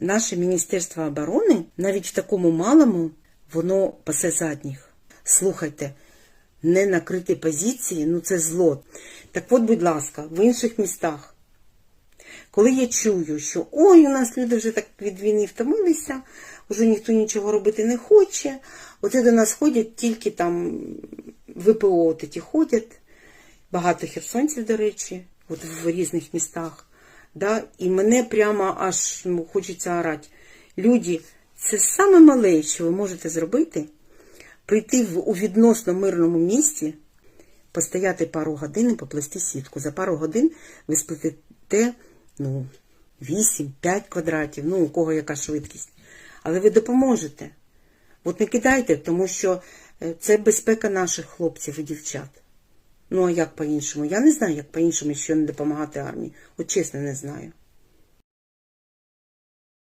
наше Міністерство оборони, навіть в такому малому, воно пасе задніх. Слухайте, не накриті позиції, ну це зло. Так от, будь ласка, в інших містах, коли я чую, що ой, у нас люди вже так від війни втомилися, вже ніхто нічого робити не хоче, оце до нас ходять тільки там ВПО от ті ходять, багато херсонців, до речі, от в різних містах. Да? І мене прямо аж ну, хочеться орати. Люди, це саме мале, що ви можете зробити, прийти в, у відносно мирному місті, постояти пару годин і поплести сітку. За пару годин ви сплетете ну, 8-5 квадратів, ну, у кого яка швидкість. Але ви допоможете. От не кидайте, тому що е, це безпека наших хлопців і дівчат. Ну, а як по-іншому? Я не знаю, як по-іншому що не допомагати армії. От чесно, не знаю.